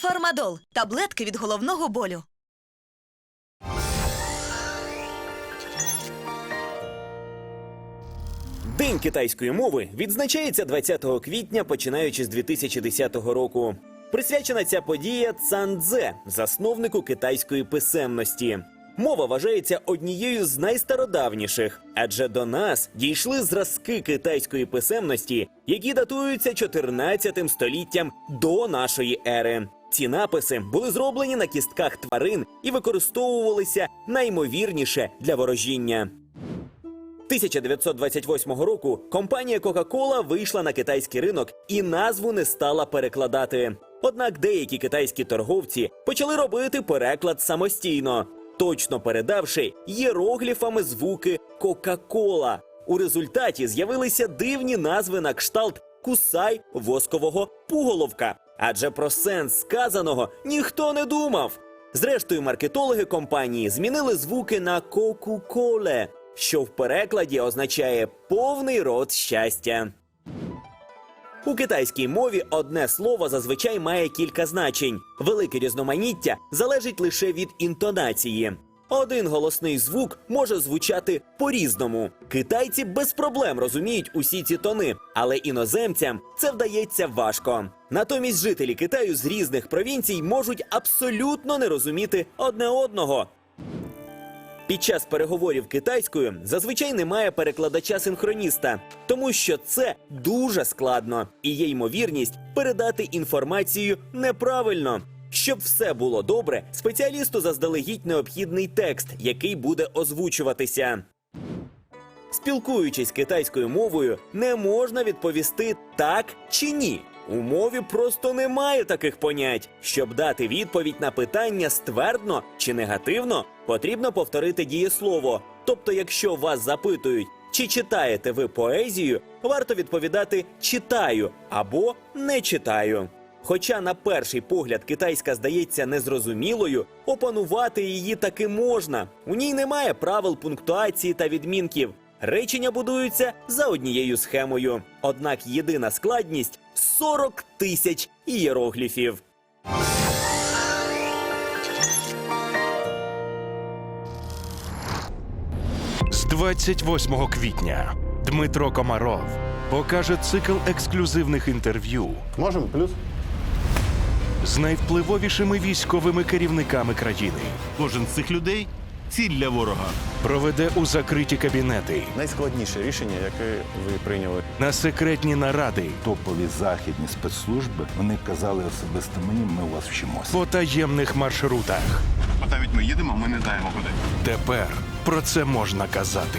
Фармадол таблетки від головного болю. День китайської мови відзначається 20 квітня, починаючи з 2010 року. Присвячена ця подія Цандзе, засновнику китайської писемності. Мова вважається однією з найстародавніших, адже до нас дійшли зразки китайської писемності, які датуються 14 століттям до нашої ери. Ці написи були зроблені на кістках тварин і використовувалися наймовірніше для ворожіння. 1928 року компанія Coca-Cola вийшла на китайський ринок і назву не стала перекладати. Однак деякі китайські торговці почали робити переклад самостійно, точно передавши єрогліфами звуки Кока-Кола. У результаті з'явилися дивні назви на кшталт кусай воскового пуголовка. Адже про сенс сказаного ніхто не думав. Зрештою, маркетологи компанії змінили звуки на коку-коле, що в перекладі означає повний рот щастя. У китайській мові одне слово зазвичай має кілька значень. Велике різноманіття залежить лише від інтонації. Один голосний звук може звучати по-різному. Китайці без проблем розуміють усі ці тони, але іноземцям це вдається важко. Натомість жителі Китаю з різних провінцій можуть абсолютно не розуміти одне одного. Під час переговорів китайською зазвичай немає перекладача-синхроніста, тому що це дуже складно і є ймовірність передати інформацію неправильно. Щоб все було добре, спеціалісту заздалегідь необхідний текст, який буде озвучуватися. Спілкуючись китайською мовою, не можна відповісти так чи ні. У мові просто немає таких понять. Щоб дати відповідь на питання ствердно чи негативно, потрібно повторити дієслово. Тобто, якщо вас запитують, чи читаєте ви поезію, варто відповідати читаю або не читаю. Хоча на перший погляд китайська здається незрозумілою, опанувати її таки можна. У ній немає правил пунктуації та відмінків. Речення будуються за однією схемою. Однак єдина складність 40 тисяч ієрогліфів. З 28 квітня Дмитро Комаров покаже цикл ексклюзивних інтерв'ю Можемо плюс? З найвпливовішими військовими керівниками країни. Кожен з цих людей ціль для ворога. Проведе у закриті кабінети Найскладніше рішення, яке ви прийняли. на секретні наради топові західні спецслужби вони казали особисто мені, ми у вас вчимося. по таємних маршрутах. От навіть ми їдемо, ми не знаємо куди. Тепер про це можна казати.